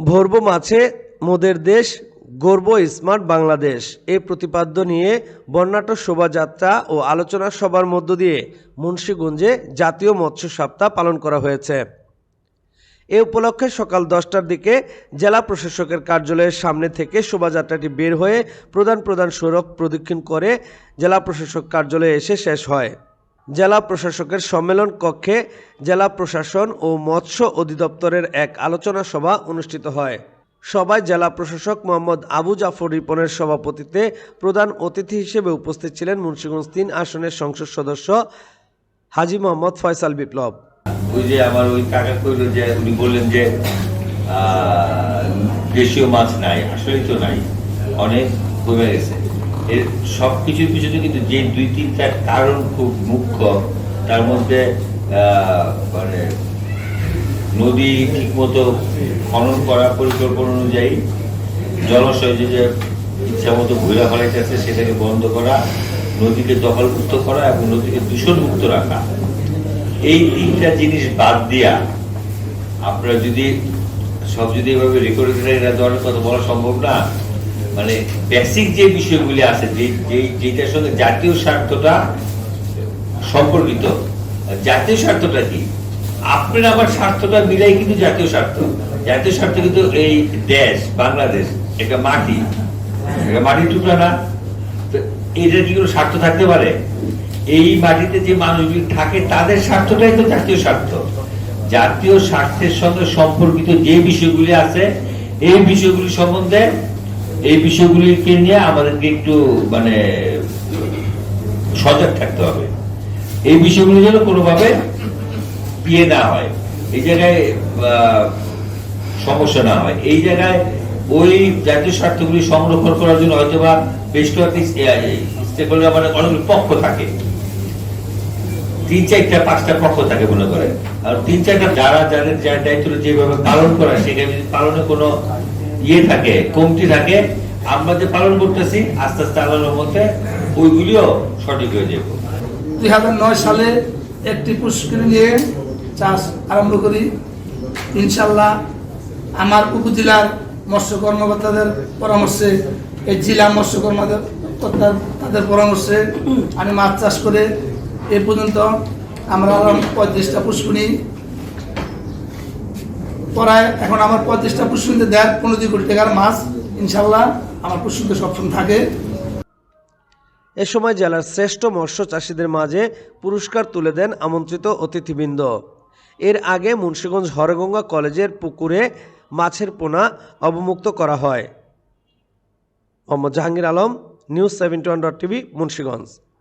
ভরবো মাছে মোদের দেশ গর্ব স্মার্ট বাংলাদেশ। এই প্রতিপাদ্য নিয়ে বর্ণাঢ্য শোভাযাত্রা ও আলোচনা সভার মধ্য দিয়ে মুন্সীগঞ্জে জাতীয় মৎস্য সপ্তাহ পালন করা হয়েছে। এ উপলক্ষে সকাল দশটার দিকে জেলা প্রশাসকের কার্যালয়ের সামনে থেকে শোভাযাত্রাটি বের হয়ে প্রধান প্রধান সড়ক প্রদক্ষিণ করে জেলা প্রশাসক কার্যালয়ে এসে শেষ হয়। জেলা প্রশাসকের সম্মেলন কক্ষে জেলা প্রশাসন ও মৎস্য অধিদপ্তরের এক আলোচনা সভা অনুষ্ঠিত হয়। সভায় জেলা প্রশাসক মোহাম্মদ আবু জাফর রিপনের সভাপতিত্বে প্রধান অতিথি হিসেবে উপস্থিত ছিলেন মুন্সিগঞ্জ তিন আসনের সংসদ সদস্য হাজি মোহাম্মদ ফয়সাল বিপ্লব। ওই যে আমার ওই কাকা কইল যে, উনি বললেন যে দেশীয় মাছ নাই, আসলেই তো নাই, অনেক কমে গেছে। এর সব কিছুর পিছনে কিন্তু যে দুই তিনটা কারণ খুব মুখ্য, তার মধ্যে মানে নদী ঠিকমতো খনন করা পরিকল্পনা অনুযায়ী জলাশয় যে ইচ্ছা মতো ঘুরে ফেলাইতেছে সেটাকে বন্ধ করা, নদীকে দখলমুক্ত করা এবং নদীকে দূষণমুক্ত রাখা। এই তিনটা জিনিস বাদ দিয়া আপনারা যদি, সব যদি এভাবে রেকর্ড কথা বলা সম্ভব না। মানে বেসিক যে বিষয়গুলি আছে যেটার সঙ্গে জাতীয় স্বার্থটা সম্পর্কিত, জাতীয় স্বার্থটা কি? আপনার আমার স্বার্থটা মিলাই কিন্তু জাতীয় স্বার্থ। জাতীয় স্বার্থ কিন্তু এই দেশ, বাংলাদেশ, একটা মাটি। একটা মাটির টুকরা না। তো এটার কি কোনো স্বার্থ থাকতে পারে? এই মাটিতে যে মানুষগুলি থাকে, তাদের স্বার্থটাই তো জাতীয় স্বার্থ। জাতীয় স্বার্থের সঙ্গে সম্পর্কিত যে বিষয়গুলি আছে, এই বিষয়গুলি সম্বন্ধে এই বিষয়গুলিকে নিয়ে আমাদেরকে একটু মানে সজাগ থাকতে হবে। এই বিষয়গুলি যেন কোনোভাবে ইয়ে না হয়। এই জায়গায় সমস্যা না হয়। এই জায়গায় ওই জাতীয় স্বার্থগুলি সংরক্ষণ করার জন্য হয়তো বা বেশ কয়েকটি মানে অনেকগুলো পক্ষ থাকে। তিন চারটা, পাঁচটা পক্ষ থাকে মনে করে আর তিন চারটা যারা যাদের যার দায়িত্ব যেভাবে পালন করা, সেখানে পালনে কোনো ইয়ে থাকে, কমতি থাকে। আমরা যে পালন করতেছি, আস্তে আস্তে আল্লাহর মধ্যে ওইগুলিও সঠিক হয়ে যাবে। দুই হাজার নয় সালে একটি পুষ্করি নিয়ে চাষ আরম্ভ করি। ইনশাল্লাহ আমার উপজেলার মৎস্য কর্মকর্তাদের পরামর্শে, এই জেলা মৎস্য কর্মকর্তা তাদের পরামর্শে আমি মাছ চাষ করে এ পর্যন্ত আমরা পঁয়ত্রিশটা পুষ্করি পড়ায় এখন আমার পঁয়ত্রিশটা পুষ্করিতে দেড় পনেরো দুই কোটি টাকার মাছ, ইনশাল্লাহ আমার পুষ্করিতে সবসময় থাকে। এ সময় জেলার শ্রেষ্ঠ মৎস্য চাষিদের মাঝে পুরস্কার তুলে দেন আমন্ত্রিত অতিথিবৃন্দ। এর আগে মুন্সীগঞ্জ হরগঙ্গা কলেজের পুকুরে মাছের পোনা অবমুক্ত করা হয়। Mohammad Jahangir Alam, news seventy one dot TV, Munshiganj.